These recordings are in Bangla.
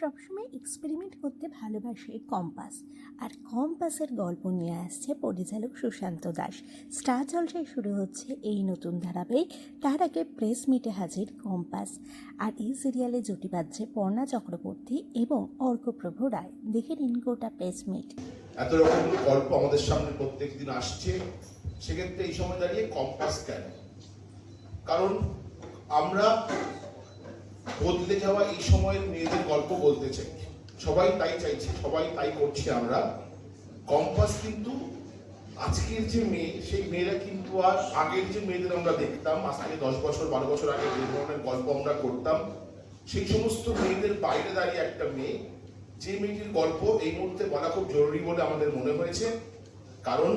সবসময় এক্সপেরিমেন্ট করতে ভালোবাসে কম্পাস। আর কম্পাসের গল্প নিয়ে আসছে পরিচালক সুশান্ত দাস। স্টার জলসায় শুরু হচ্ছে এই নতুন ধারাবাহিক। তার আগে প্রেস মিটে হাজির কম্পাস। আর এই সিরিয়ালে জুটি বাজছে পর্ণা চক্রবর্তী এবং অর্কপ্রভু রায়। দেখে নিন গোটা প্রেস মিট এত রকম গল্প আমাদের সামনে প্রত্যেক দিন আসছে। সেক্ষেত্রে এই সময় দাঁড়িয়ে কম্পাস কেন? কারণ আমরা বদলে যাওয়া এই সময়ের মেয়েদের গল্প বলতে চাই। সবাই তাই চাইছে, সবাই তাই করছি আমরা। কম্পাস কিন্তু আজকের যে মেয়ে, সেই মেয়েরা কিন্তু আর আগের যে মেয়েদের আমরা দেখতাম আজ থেকে দশ বছর, বারো বছর আগে যে ধরনের গল্প আমরা করতাম, সেই সমস্ত মেয়েদের বাইরে দাঁড়িয়ে একটা মেয়ে, যে মেয়েটির গল্প এই মুহূর্তে বলা খুব জরুরি বলে আমাদের মনে হয়েছে। কারণ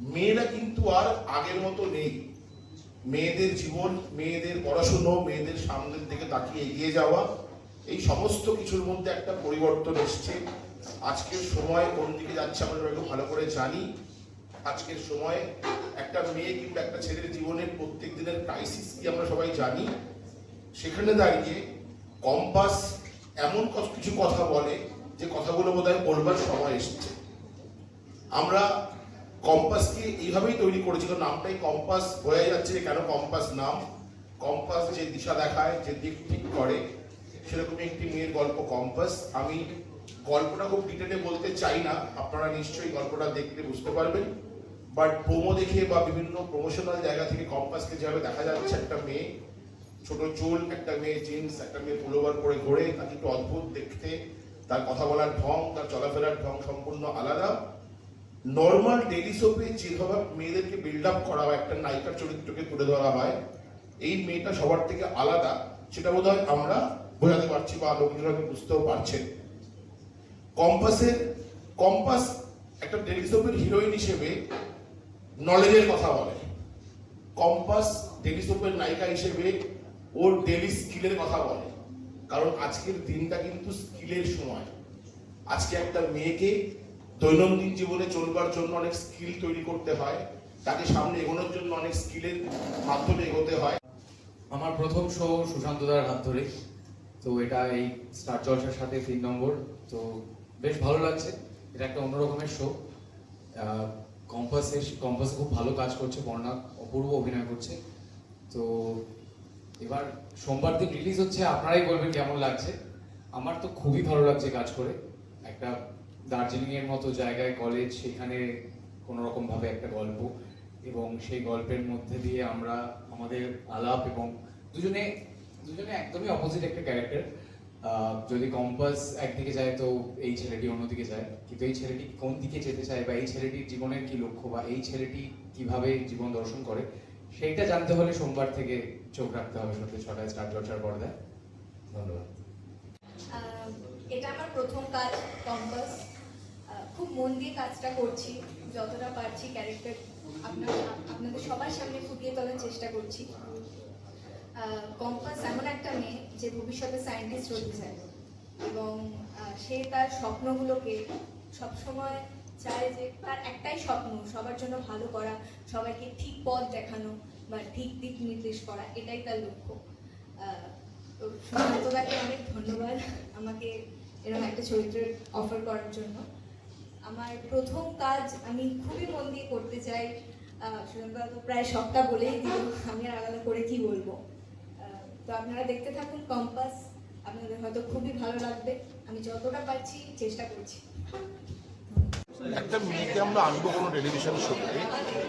মেয়েরা কিন্তু আর আগের মতো নেই। মেয়েদের জীবন, মেয়েদের পড়াশুনো, মেয়েদের সামনের দিকে তাকিয়ে এগিয়ে যাওয়া, এই সমস্ত কিছুর মধ্যে একটা পরিবর্তন এসছে। আজকের সময় কোন দিকে যাচ্ছে আমরা একটু ভালো করে জানি। আজকের সময় একটা মেয়ে কিংবা একটা ছেলের জীবনের প্রত্যেক দিনের ক্রাইসিস কি আমরা সবাই জানি। সেখানে দাঁড়িয়ে কম্পাস এমন কিছু কথা বলে যে কথাগুলো বোধহয় বলবার সময় এসেছে। আমরা কম্পাসকে এইভাবেই তৈরি করেছিল, নামটাই কম্পাস হয়ে যাচ্ছে যে কেন কম্পাস নাম? কম্পাস যে দিশা দেখায়, যে দিক ঠিক করে, সেরকমই একটি মেয়ের গল্প কম্পাস আমি গল্পটা খুব ডিটেলে বলতে চাই না, আপনারা নিশ্চয়ই গল্পটা দেখলে বুঝতে পারবেন। বাট প্রোমো দেখে বা বিভিন্ন প্রমোশনাল জায়গা থেকে কম্পাসকে যেভাবে দেখা যাচ্ছে, একটা মেয়ে, ছোট চুল, একটা মেয়ে জিন্স একটা মেয়ে পুলোভার পরে ঘোরে, তাকে একটু অদ্ভুত দেখতে, তার কথা বলার ঢং, তার চলাফেরার ঢং সম্পূর্ণ আলাদা। নর্মাল ডেলি সোপে যেভাবে মেয়েদেরকে বিল্ড আপ করা হয়, একটা নায়িকার চরিত্রকে তুলে ধরা হয়, এই মেয়েটা সবার থেকে আলাদা, সেটা বোধ হয় আমরা বোঝাতে পারছি বা লোকজন হয়তো বুঝতেও পারছেন। কম্পাসের কম্পাস একটা ডেলি সোপের হিরোইন হিসেবে নলেজের কথা বলে। কম্পাস ডেলি সোপের নায়িকা হিসেবে ওর ডেলি স্কিলের কথা বলে। কারণ আজকের দিনটা কিন্তু স্কিলের সময়। আজকে একটা মেয়েকে দৈনন্দিন জীবনে চলবার জন্য অনেক স্কিল তৈরি করতে হয়। তাকে সামনে এগোনোর জন্য অনেক স্কিলের মাধ্যমে এগোতে হয়। আমার প্রথম শো সুশান্ত দার হাত ধরে তো এটা এই স্টার জলসার সাথে তিন নম্বর। তো বেশ ভালো লাগছে। এটা একটা অন্যরকমের শো কম্পাসের কম্পাস খুব ভালো কাজ করছে, বর্ণা অপূর্ব অভিনয় করছে। তো এবার সোমবার দিন রিলিজ হচ্ছে। আপনারাই বলবেন কেমন লাগছে। আমার তো খুবই ভালো লাগছে কাজ করে। একটা দার্জিলিং এর মতো জায়গায় কলেজ সেখানে কোনো রকম ভাবে একটা গল্প। এবং সেই গল্পের মধ্যে দিয়ে আমরা আমাদের আলাপ এবং দুজনে দুজনে একদমই অপোজিট একটা ক্যারেক্টার যদি কম্পাস একদিকে যায় তো এই ছেলেটি অন্যদিকে যায়। কিন্তু এই ছেলেটি কোন দিকে যেতে চায় বা এই ছেলেটির জীবনের কি লক্ষ্য বা এই ছেলেটি কীভাবে জীবন দর্শন করে, সেইটা জানতে হলে সোমবার থেকে চোখ রাখতে হবে সন্ধ্যে ছটায় স্টার জলসার পর্দায়। ধন্যবাদ। এটা আমার প্রথম কাজ কম্পাস খুব মন দিয়ে কাজটা করছি, যতটা পারছি ক্যারেক্টার আপনার আপনাদের সবার সামনে ফুটিয়ে তোলার চেষ্টা করছি। কম্পাস এমন একটা মেয়ে যে ভবিষ্যতে সায়েন্টিস্ট হতে চায় এবং সে তার স্বপ্নগুলোকে সবসময় চায় যে তার একটাই স্বপ্ন, সবার জন্য ভালো করা, সবাইকে ঠিক পথ দেখানো বা ঠিক দিক নির্দেশ করা, এটাই তার লক্ষ্য। তো অনেক ধন্যবাদ আমাকে এরকম একটা চরিত্রের অফার করার জন্য। আমার প্রথম কাজ আমি খুবই মন দিয়ে করতে চাই। প্রায় সবটা বলেই দিল, আমি আর আলাদা করে কি বলব? তো আপনারা দেখতে থাকুন কম্পাস, আপনাদের হয়তো খুবই ভালো লাগবে। আমি যতটা পারছি চেষ্টা করছি। একটা মেয়েকে আমরা আনব কোনো টেলিভিশন শোতে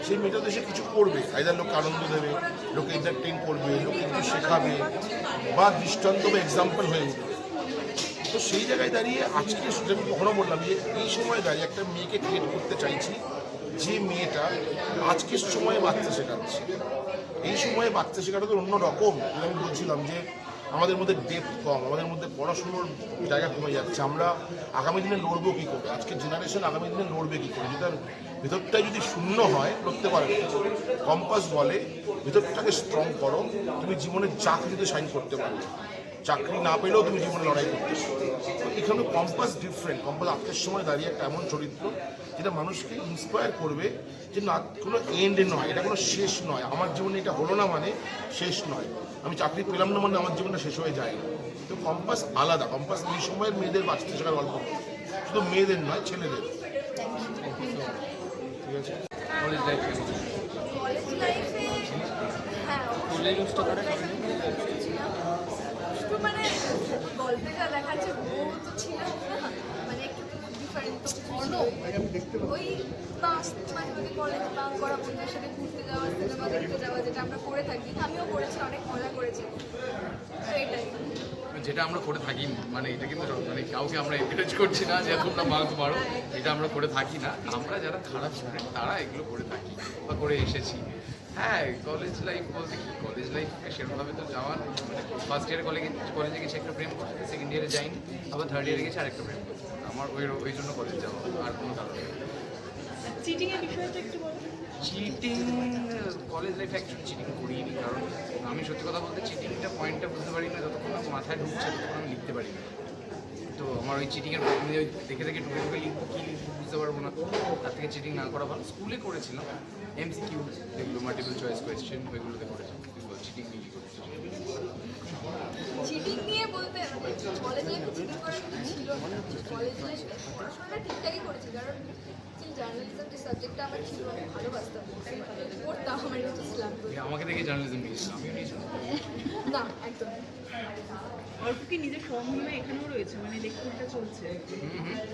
সেই মেয়েটা কিছু করবে আইদার লোক আনন্দ দেবে, লোকে এন্টারটেইন করবে, লোকে কিছু শেখাবে, বা দৃষ্টান্ত বা এক্সাম্পল হয়ে উঠবে। তো সেই জায়গায় দাঁড়িয়ে আজকে আমি কখনো বললাম যে এই সময় দাঁড়িয়ে একটা মেয়েকে ক্রিয়েট করতে চাইছি, যে মেয়েটা আজকের সময়ে বাচ্চা শেখাচ্ছে। এই সময়ে বাচ্চা শেখাটা তো অন্য রকম। আমি বলছিলাম যে আমাদের মধ্যে ডেপথ কম, আমাদের মধ্যে পড়াশুনোর জায়গা কমে যাচ্ছে। আমরা আগামী দিনে লড়বো কী করে? আজকে জেনারেশন আগামী দিনে লড়বে কী করে? যেটার ভেতরটাই যদি শূন্য হয়, লড়তে পারবে। কম্পাস বলে, ভেতরটাকে স্ট্রং করো। তুমি জীবনের চাকরিতে সাইন করতে পারবে চাকরি না পেলেও তুমি জীবনে লড়াই করতে তো এখানে কম্পাস ডিফারেন্ট কম্পাস আজকের সময় দাঁড়িয়ে একটা এমন চরিত্র যেটা মানুষকে ইন্সপায়ার করবে যে না কোনো এন্ড নয় এটা কোনো শেষ নয়। আমার জীবনে এটা হলো না মানে শেষ নয়। আমি চাকরি পেলাম না মানে আমার জীবনটা শেষ হয়ে যায় না। কিন্তু কম্পাস আলাদা। কম্পাস এই সময়ের মেয়েদের বাঁচতে শেখার গল্প। শুধু মেয়েদের নয় ছেলেদের। ঠিক আছে? কলেজ লাইফ কলেজ লাইফে হ্যাঁ শুধু মানে গল্পটা মানে যেটা আমরা করে থাকি মানে এটা কিন্তু মানে কাউকে আমরা এনকারেজ করছি না যে তোমরা মার্কস মারো এটা আমরা করে থাকি না। আমরা যারা খারাপ স্টুডেন্ট তারা এগুলো করে থাকি বা করে এসেছি। হ্যাঁ কলেজ লাইফ বলতে কি? কলেজ লাইফ সেরকমভাবে তো যাওয়া মানে ফার্স্ট ইয়ারে কলেজে কলেজে গেছি একটা প্রেম করতে সেকেন্ড ইয়ারে যাইনি আবার থার্ড ইয়ারে গেছি আরেকটা প্রেম করতে আমার ওই ওই জন্য কলেজ যাওয়া আর কোনো কারণ চিটিং কলেজ লাইফে অ্যাকচুয়ালি চিটিং করিনি কারণ আমি সত্যি কথা বলতে চিটিংটা পয়েন্টটা বুঝতে পারি না যতক্ষণ না মাথায় ঢুকছে ততক্ষণ আমি লিখতে পারি না তো আমার ওই চিটিংয়ের দেখে দেখে ঢুকে ঢুকে লিখব, কী লিখব বুঝতে পারব না। তার থেকে চিটিং না করা ভালো। স্কুলে করেছিলাম এমসিকিউ যেগুলো মাল্টিপল চয়েস কোয়েশ্চেন ওইগুলোতে করেছিলাম চিটিং নিয়ে করেছি চিটিং নিয়ে বলতে কলেজ লাইফে চিটিং করার শুধু ছিল না কলেজ লাইফে পড়াশোনাটা ঠিকঠাকই করেছি কারণ জার্নালিজম যে সাবজেক্টটা আমার ছিল ভালোবাসতাম পড়তাম আমার ইন্টারেস্ট লাগতো আমাকে দেখে জার্নালিজম নিয়েছিলাম আমিও নিয়েছিলাম না একদম অল্প কি নিজের সম্ভাবনা এখানেও রয়েছে মানে চলছে।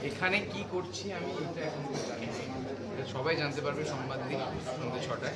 এখানে কি করছি আমি এটা এখন জানি না। সবাই জানতে পারবে সংবাদ দিন সন্ধ্যে ছটায়